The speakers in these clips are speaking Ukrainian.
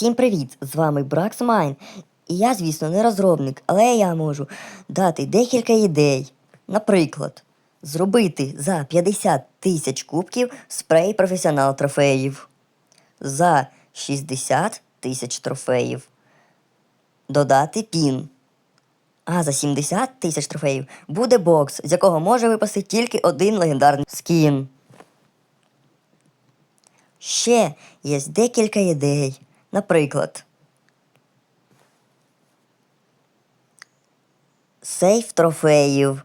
Всім привіт! З вами Браксмайн. І я, звісно, не розробник, але я можу дати декілька ідей. Наприклад, зробити за 50 тисяч кубків спрей професіонал трофеїв. За 60 тисяч трофеїв. Додати пін. А за 70 тисяч трофеїв буде бокс, з якого може випасти тільки один легендарний скін. Ще є декілька ідей. Наприклад, сейф трофеїв.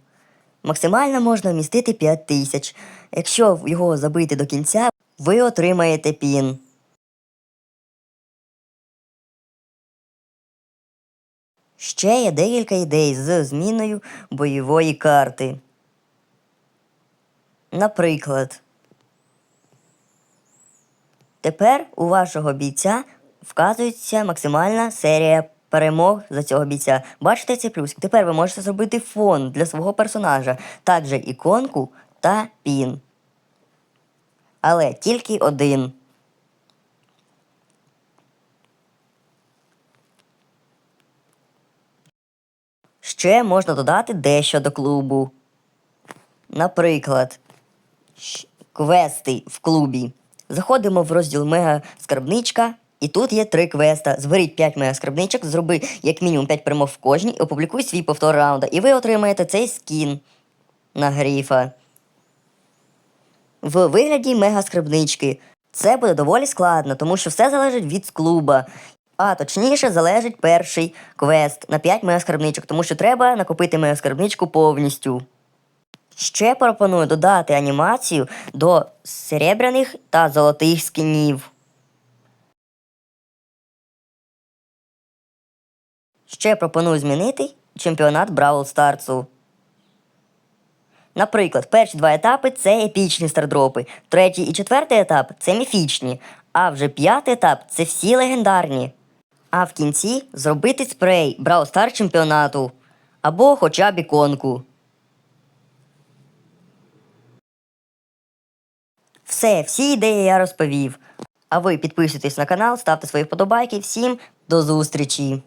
Максимально можна вмістити 5 тисяч. Якщо його забити до кінця, ви отримаєте пін. Ще є декілька ідей з зміною бойової карти. Наприклад, Тепер у вашого бійця вказується максимальна серія перемог за цього бійця. Бачите цей плюс? Тепер ви можете зробити фон для свого персонажа, також іконку та пін. Але тільки один. Ще можна додати дещо до клубу. Наприклад, квести в клубі. Заходимо в розділ Мега скарбничка, і тут є три квеста. Зберіть 5 мега скарбничок, зроби як мінімум 5 перемог в кожній, і опублікуй свій повтор раунда. І ви отримаєте цей скін на гріфа. В вигляді мега скарбнички. Це буде доволі складно, тому що все залежить від клуба. А точніше залежить перший квест на 5 мегаскарбничок, тому що треба накопити мегаскарбничку повністю. Ще пропоную додати анімацію до серебряних та золотих скінів. Ще пропоную змінити чемпіонат Бравл Старсу. Наприклад, перші два етапи це епічні стардропи, третій і четвертий етап це міфічні, а вже п'ятий етап це всі легендарні. А в кінці зробити спрей Бравл Стар чемпіонату або хоча б іконку. Все, всі ідеї я розповів. А ви підписуйтесь на канал, ставте свої вподобайки. Всім до зустрічі!